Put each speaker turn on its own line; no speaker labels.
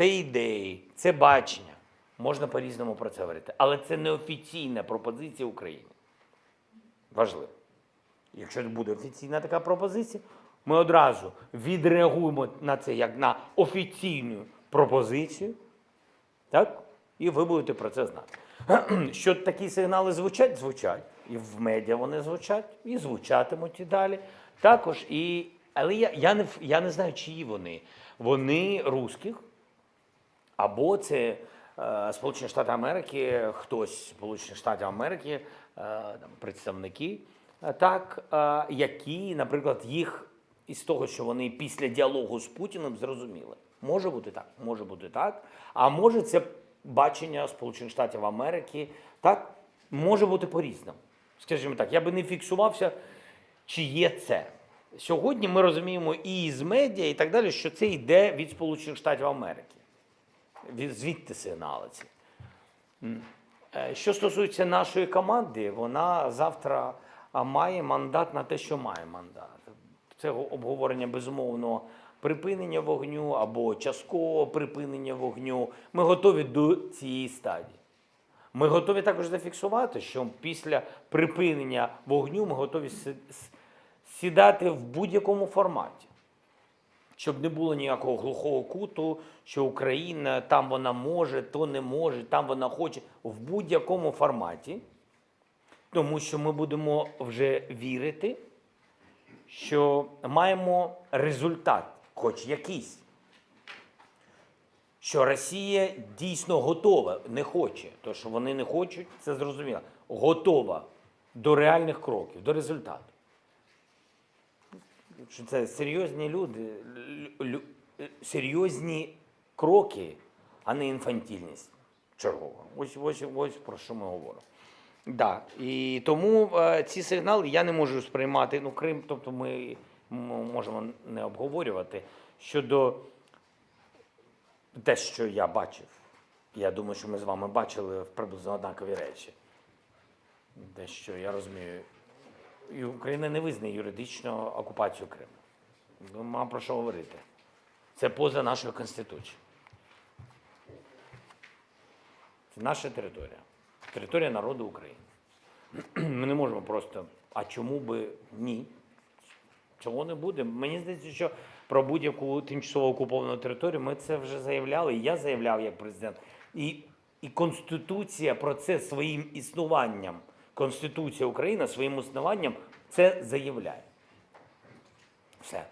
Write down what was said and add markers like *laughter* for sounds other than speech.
це ідеї, це бачення. Можна по-різному про це говорити. Але це не офіційна пропозиція України. Важливо. Якщо буде офіційна така пропозиція, ми одразу відреагуємо на це як на офіційну пропозицію, так? І ви будете про це знати. *clears throat* Що такі сигнали звучать? Звучать. І в медіа вони звучать, і звучатимуть і далі. Також і. Але я, я, не, я не знаю, чиї вони. Вони русських, або це е, Сполучені Штати Америки, хтось з Сполучених Штатів Америки, е, представники, е, так, які, наприклад, їх із того, що вони після діалогу з Путіним зрозуміли. Може бути так, може бути так. А може це бачення Сполучених Штатів Америки, так, може бути по-різному. Скажімо так, я би не фіксувався, чи є це. Сьогодні ми розуміємо і з медіа, і так далі, що це йде від Сполучених Штатів Америки. Від- Звідти сигнали ці. Е, Що стосується нашої команди, вона завтра має мандат на те, що має мандат. Це обговорення безумовно припинення вогню або часткового припинення вогню. Ми готові до цієї стадії. Ми готові також зафіксувати, що після припинення вогню ми готові сідати в будь-якому форматі щоб не було ніякого глухого куту, що Україна там вона може, то не може, там вона хоче в будь-якому форматі, тому що ми будемо вже вірити, що маємо результат, хоч якийсь. Що Росія дійсно готова, не хоче. То, що вони не хочуть, це зрозуміло. Готова до реальних кроків, до результату що це серйозні люди, лю- лю- серйозні кроки, а не інфантільність чергова. Ось, ось, ось про що ми говоримо. Да. І тому е, ці сигнали я не можу сприймати. Ну, Крим, тобто ми можемо не обговорювати щодо те, що я бачив. Я думаю, що ми з вами бачили приблизно однакові речі. Те, що я розумію, і Україна не визнає юридично окупацію Криму. Ну, Мам про що говорити. Це поза нашою Конституцією. Це наша територія. Територія народу України. *clears throat* Ми не можемо просто, а чому би ні? Цього не буде. Мені здається, що про будь-яку тимчасово окуповану територію ми це вже заявляли, і я заявляв як президент. І, і Конституція про це своїм існуванням, Конституція України своїм існуванням це заявляє. Все.